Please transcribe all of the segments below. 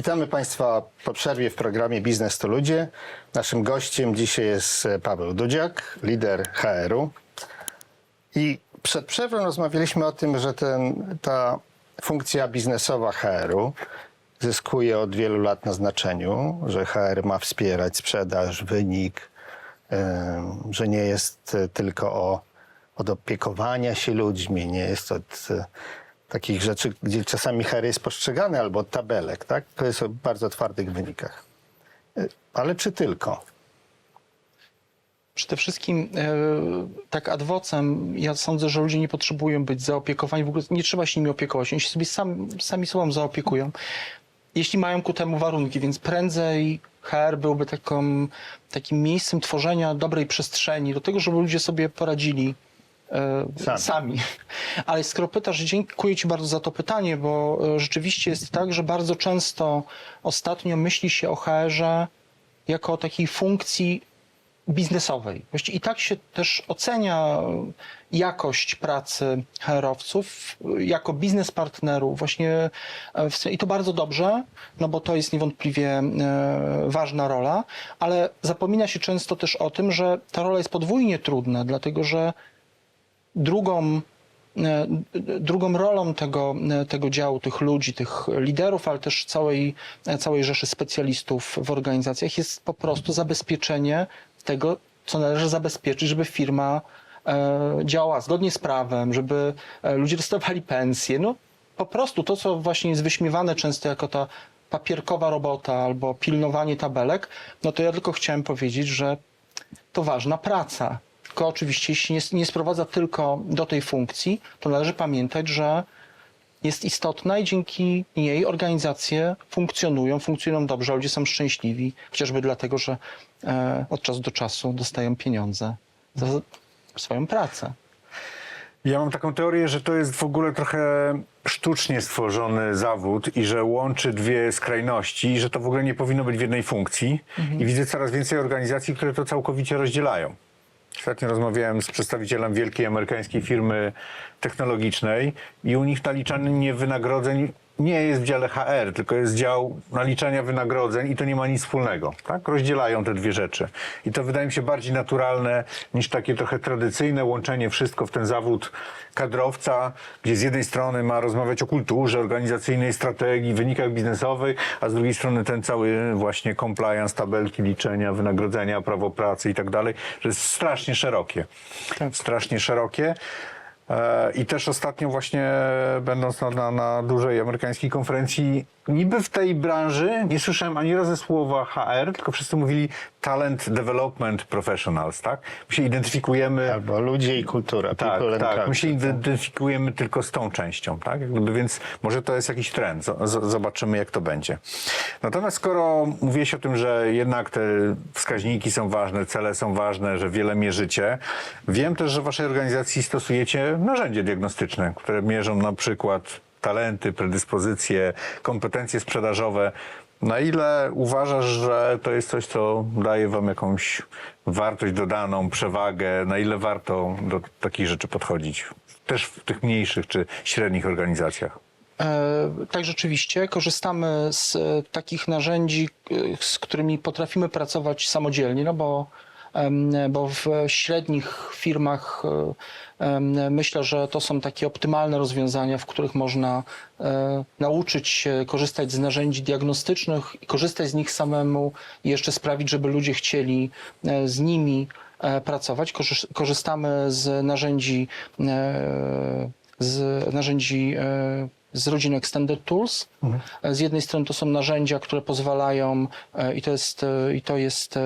Witamy Państwa po przerwie w programie Biznes to Ludzie. Naszym gościem dzisiaj jest e, Paweł Dudziak, lider HR-u. I przed przerwą rozmawialiśmy o tym, że ten, ta funkcja biznesowa HR-u zyskuje od wielu lat na znaczeniu, że HR ma wspierać sprzedaż, wynik, że nie jest e, tylko o, od opiekowania się ludźmi, nie jest od e, takich rzeczy, gdzie czasami HR jest postrzegany, albo tabelek, tak? To jest o bardzo twardych wynikach. E, Ale czy tylko? Przede wszystkim e, tak ad vocem ja sądzę, że ludzie nie potrzebują być zaopiekowani, w ogóle nie trzeba się nimi opiekować, oni się sobie sam, sami sobą zaopiekują, jeśli mają ku temu warunki, więc prędzej HR byłby taką, takim miejscem tworzenia dobrej przestrzeni do tego, żeby ludzie sobie poradzili Sami. sami. Ale skoro pytasz, dziękuję Ci bardzo za to pytanie, bo e, rzeczywiście jest tak, że bardzo często ostatnio myśli się o HR-ze jako o takiej funkcji biznesowej. Właściwie i tak się też ocenia jakość pracy HR-owców jako biznes partnerów. Właśnie e, w- i to bardzo dobrze, no bo to jest niewątpliwie e, ważna rola, ale zapomina się często też o tym, że ta rola jest podwójnie trudna, dlatego że drugą, e, drugą rolą tego, e, tego działu, tych ludzi, tych liderów, ale też całej, e, całej rzeszy specjalistów w organizacjach jest po prostu zabezpieczenie tego, co należy zabezpieczyć, żeby firma działała zgodnie z prawem, żeby ludzie dostawali pensje. No po prostu to, co właśnie jest wyśmiewane często jako ta papierkowa robota albo pilnowanie tabelek, no to ja tylko chciałem powiedzieć, że to ważna praca. Tylko oczywiście, jeśli nie, nie sprowadza tylko do tej funkcji, to należy pamiętać, że jest istotna i dzięki niej organizacje funkcjonują, funkcjonują dobrze, ludzie są szczęśliwi, chociażby dlatego, że e, od czasu do czasu dostają pieniądze za swoją pracę. Ja mam taką teorię, że to jest w ogóle trochę sztucznie stworzony zawód i że łączy dwie skrajności i że to w ogóle nie powinno być w jednej funkcji. I widzę coraz więcej organizacji, które to całkowicie rozdzielają. Ostatnio rozmawiałem z przedstawicielem wielkiej amerykańskiej firmy technologicznej i u nich naliczanie wynagrodzeń nie jest w dziale HR, tylko jest dział naliczania wynagrodzeń i to nie ma nic wspólnego. Tak? Rozdzielają te dwie rzeczy. I to wydaje mi się bardziej naturalne niż takie trochę tradycyjne łączenie wszystko w ten zawód kadrowca, gdzie z jednej strony ma rozmawiać o kulturze organizacyjnej, strategii, wynikach biznesowych, a z drugiej strony ten cały właśnie compliance, tabelki, liczenia, wynagrodzenia, prawo pracy i tak dalej, że jest strasznie szerokie. Tak. Strasznie szerokie. E, I też ostatnio właśnie będąc na, na, na dużej amerykańskiej konferencji, niby w tej branży nie słyszałem ani razu słowa HR, tylko wszyscy mówili talent development professionals, tak? My się identyfikujemy... Albo ludzie i kultura. Tak, tak. My się identyfikujemy tylko z tą częścią, tak? Jak gdyby, więc może to jest jakiś trend. Zobaczymy, jak to będzie. Natomiast skoro mówiłeś o tym, że jednak te wskaźniki są ważne, cele są ważne, że wiele mierzycie, wiem też, że w waszej organizacji stosujecie narzędzie diagnostyczne, które mierzą na przykład talenty, predyspozycje, kompetencje sprzedażowe. Na ile uważasz, że to jest coś, co daje wam jakąś wartość dodaną, przewagę? Na ile warto do takich rzeczy podchodzić? Też w tych mniejszych czy średnich organizacjach. E, Tak, rzeczywiście. Korzystamy z e, takich narzędzi, e, z którymi potrafimy pracować samodzielnie, no bo, bo w średnich firmach e, myślę, że to są takie optymalne rozwiązania, w których można e, nauczyć się korzystać z narzędzi diagnostycznych i korzystać z nich samemu i jeszcze sprawić, żeby ludzie chcieli e, z nimi pracować. Korzy- Korzystamy z narzędzi z narzędzi z rodziny Extended Tools. E, Z jednej strony to są narzędzia, które pozwalają e, i to jest, e, i to jest,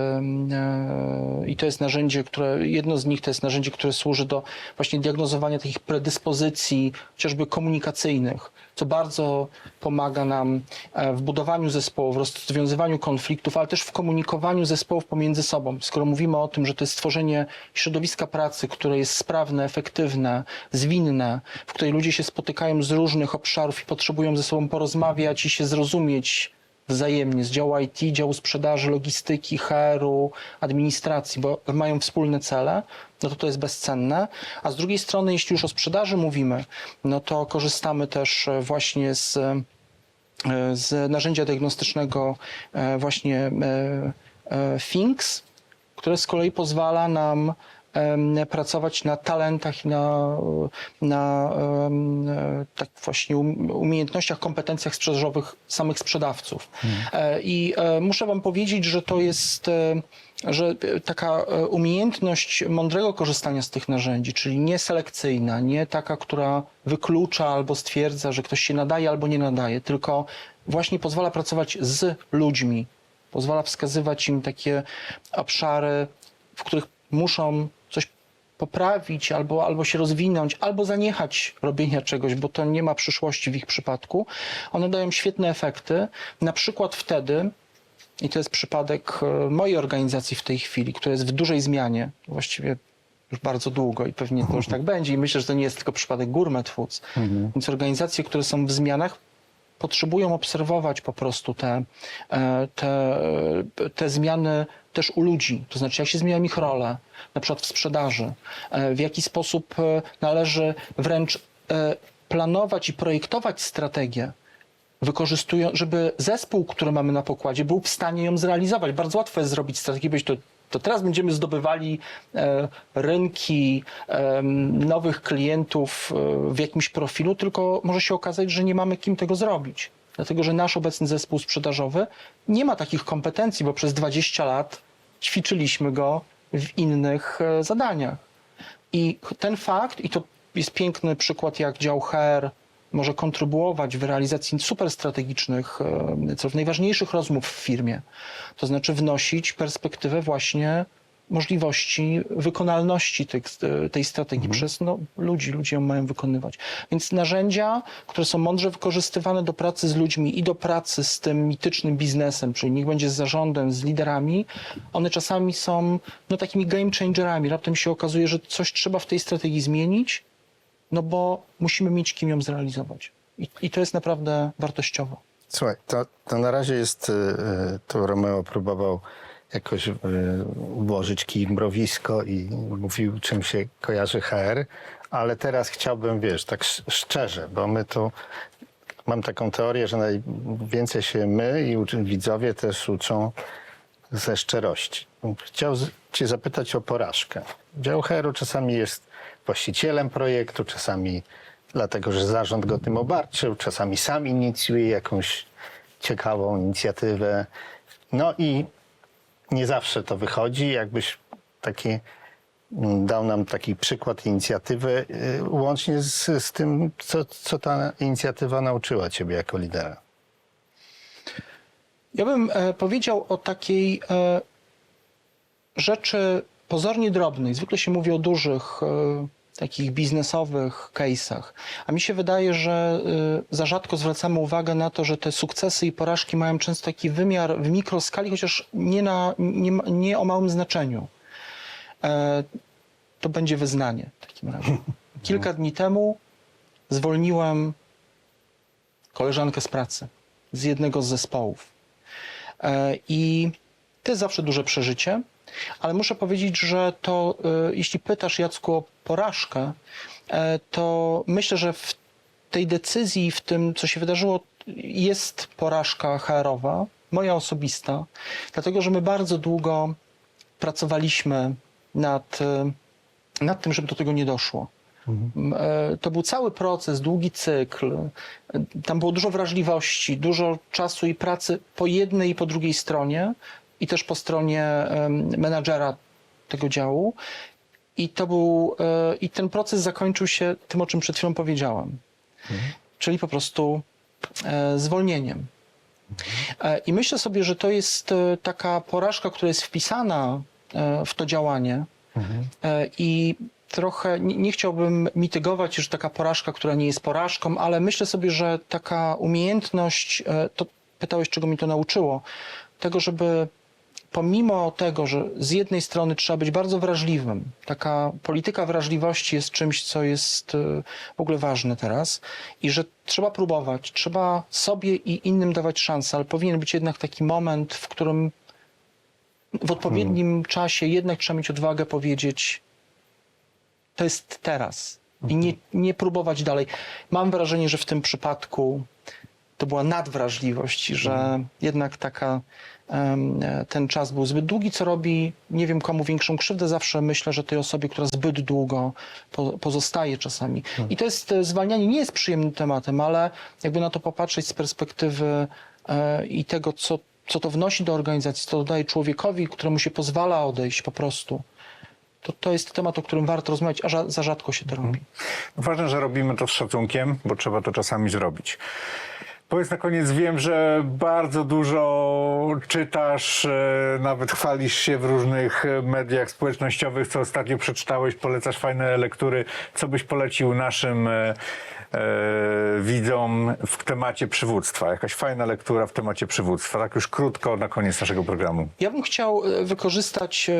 i to jest narzędzie, które, jedno z nich to jest narzędzie, które służy do właśnie diagnozowania takich predyspozycji, chociażby komunikacyjnych, co bardzo pomaga nam w budowaniu zespołów, w rozwiązywaniu konfliktów, ale też w komunikowaniu zespołów pomiędzy sobą. Skoro mówimy o tym, że to jest stworzenie środowiska pracy, które jest sprawne, efektywne, zwinne, w której ludzie się spotykają z różnych obszarów i potrzebują ze sobą porozmawiać i się zrozumieć wzajemnie z działu IT, działu sprzedaży, logistyki, HR-u, administracji, bo mają wspólne cele, no to to jest bezcenne. A z drugiej strony, jeśli już o sprzedaży mówimy, no to korzystamy też e, właśnie z e, z narzędzia diagnostycznego e, właśnie Things, które z kolei pozwala nam pracować na talentach i na, na tak właśnie um- umiejętnościach, kompetencjach sprzedażowych samych sprzedawców. E, I e, muszę wam powiedzieć, że to jest e, że taka umiejętność mądrego korzystania z tych narzędzi, czyli nie selekcyjna, nie taka, która wyklucza albo stwierdza, że ktoś się nadaje albo nie nadaje, tylko właśnie pozwala pracować z ludźmi, pozwala wskazywać im takie obszary, w których muszą poprawić, albo, albo się rozwinąć, albo zaniechać robienia czegoś, bo to nie ma przyszłości w ich przypadku. One dają świetne efekty, na przykład wtedy, i to jest przypadek e, mojej organizacji w tej chwili, która jest w dużej zmianie, właściwie już bardzo długo i pewnie to już tak będzie. I myślę, że to nie jest tylko przypadek Gourmet Foods. Więc organizacje, które są w zmianach, potrzebują obserwować po prostu te, e, te, te zmiany też u ludzi. To znaczy, jak się zmieniają ich role, na przykład w sprzedaży, e, w jaki sposób e, należy wręcz e, planować i projektować strategię, wykorzystują, żeby zespół, który mamy na pokładzie, był w stanie ją zrealizować. Bardzo łatwo jest zrobić strategię, powiedzieć, to, to teraz będziemy zdobywali rynki nowych klientów w jakimś profilu, tylko może się okazać, że nie mamy kim tego zrobić. Dlatego, że nasz obecny zespół sprzedażowy nie ma takich kompetencji, bo przez 20 lat ćwiczyliśmy go w innych e, zadaniach. I ten fakt, i to jest piękny przykład, jak dział HR może kontrybuować w realizacji super strategicznych, e, celów, najważniejszych rozmów w firmie. To znaczy wnosić perspektywę właśnie możliwości wykonalności e, tej strategii przez no, ludzi. Ludzie ją mają wykonywać. Więc narzędzia, które są mądrze wykorzystywane do pracy z ludźmi i do pracy z tym mitycznym biznesem, czyli niech będzie z zarządem, z liderami, one czasami są no, takimi game changerami. Raptem się okazuje, że coś trzeba w tej strategii zmienić, no bo musimy mieć kim ją zrealizować. I, i to jest naprawdę wartościowe. Słuchaj, to, to na razie jest, y, y, tu Romeo próbował jakoś włożyć kij w mrowisko i mówił, czym się kojarzy HR, ale teraz chciałbym, wiesz, tak sz- szczerze, bo my tu, mam taką teorię, że najwięcej się my i widzowie też uczą ze szczerości. Chciał cię zapytać o porażkę. Dział HR-u czasami jest właścicielem projektu, czasami dlatego, że zarząd go tym obarczył, czasami sam inicjuje jakąś ciekawą inicjatywę. No i nie zawsze to wychodzi. Jakbyś taki mm, dał nam taki przykład inicjatywy, y, łącznie z, z tym, co, co ta inicjatywa nauczyła ciebie jako lidera. Ja bym e, powiedział o takiej e, rzeczy pozornie drobnej. Zwykle się mówi o dużych, e, takich biznesowych case'ach. A mi się wydaje, że e, za rzadko zwracamy uwagę na to, że te sukcesy i porażki mają często taki wymiar w mikroskali, chociaż nie, na, nie, nie o małym znaczeniu. E, to będzie wyznanie w takim razie. Kilka dni temu zwolniłem koleżankę z pracy z jednego z zespołów. E, I to jest zawsze duże przeżycie, ale muszę powiedzieć, że to, e, jeśli pytasz Jacku o porażkę, e, to myślę, że w tej decyzji, w tym, co się wydarzyło, jest porażka HR-owa, moja osobista, dlatego że my bardzo długo pracowaliśmy nad, e, nad tym, żeby do tego nie doszło. M, e, To był cały proces, długi cykl. Tam było dużo wrażliwości, dużo czasu i pracy po jednej i po drugiej stronie, i też po stronie menadżera tego działu. I to był, e, i ten proces zakończył się tym, o czym przed chwilą powiedziałem. Czyli po prostu e, zwolnieniem. E, I myślę sobie, że to jest taka porażka, która jest wpisana w to działanie. E, I trochę nie, nie chciałbym mitygować, że taka porażka, która nie jest porażką, ale myślę sobie, że taka umiejętność, to pytałeś, czego mi to nauczyło, tego, żeby pomimo tego, że z jednej strony trzeba być bardzo wrażliwym, taka polityka wrażliwości jest czymś, co jest e, w ogóle ważne teraz i że trzeba próbować, trzeba sobie i innym dawać szansę, ale powinien być jednak taki moment, w którym w odpowiednim czasie jednak trzeba mieć odwagę powiedzieć, to jest teraz i nie, nie próbować dalej. Mam wrażenie, że w tym przypadku to była nadwrażliwość, że jednak taka ten czas był zbyt długi, co robi nie wiem komu większą krzywdę. Zawsze myślę, że tej osobie, która zbyt długo po, pozostaje czasami. I to jest e, zwalnianie nie jest przyjemnym tematem, ale jakby na to popatrzeć z perspektywy e, i tego, co, co to wnosi do organizacji, co to daje człowiekowi, któremu się pozwala odejść po prostu. To, to jest temat, o którym warto rozmawiać, a za rzadko się to robi. Ważne, że robimy to z szacunkiem, bo trzeba to czasami zrobić. Powiedz na koniec, wiem, że bardzo dużo czytasz, e, nawet chwalisz się w różnych e, mediach społecznościowych, co ostatnio przeczytałeś, polecasz fajne lektury. Co byś polecił naszym e, e, widzom w temacie przywództwa? Jakaś fajna lektura w temacie przywództwa, tak już krótko na koniec naszego programu. Ja bym chciał wykorzystać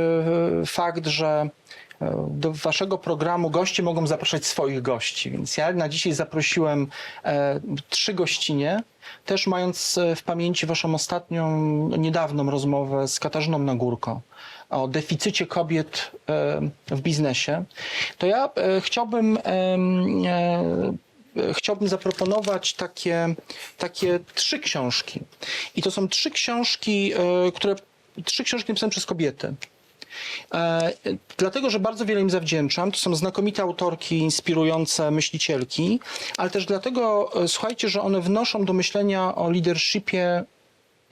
fakt, że do waszego programu goście mogą zapraszać swoich gości, więc ja na dzisiaj zaprosiłem e, trzy gościnie, też mając e, w pamięci waszą ostatnią, niedawną rozmowę z Katarzyną Nagórko o deficycie kobiet e, w biznesie, to ja e, chciałbym em, e, chciałbym zaproponować takie, takie trzy książki. I to są trzy książki, e, które trzy książki napisane przez kobiety. E, Dlatego, że bardzo wiele im zawdzięczam. To są znakomite autorki, inspirujące myślicielki, ale też dlatego, e, słuchajcie, że one wnoszą do myślenia o leadershipie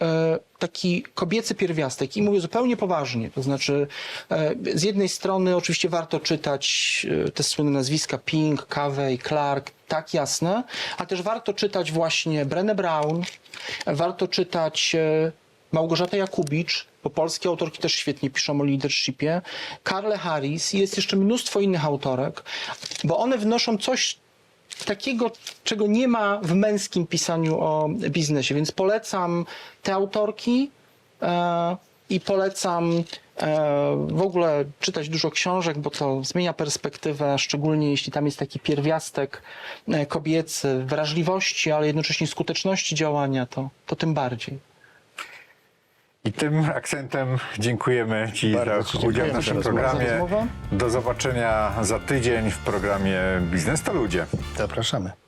e, taki kobiecy pierwiastek i mówię zupełnie poważnie. To znaczy, z jednej strony oczywiście warto czytać te słynne nazwiska Pink, Cavey, Clark, tak jasne, a też warto czytać właśnie Brené Brown, warto czytać Małgorzatę Jakubicz, bo polskie autorki też świetnie piszą o leadershipie, Karle Harris i jest jeszcze mnóstwo innych autorek, bo one wnoszą coś takiego, czego nie ma w męskim pisaniu o biznesie, więc polecam te autorki e, i polecam e, w ogóle czytać dużo książek, bo to zmienia perspektywę, szczególnie jeśli tam jest taki pierwiastek e, kobiecy, wrażliwości, ale jednocześnie skuteczności działania, to, to tym bardziej. I tym akcentem dziękujemy Ci Bardzo za udział w naszym programie. Do zobaczenia za tydzień w programie Biznes to Ludzie. Zapraszamy.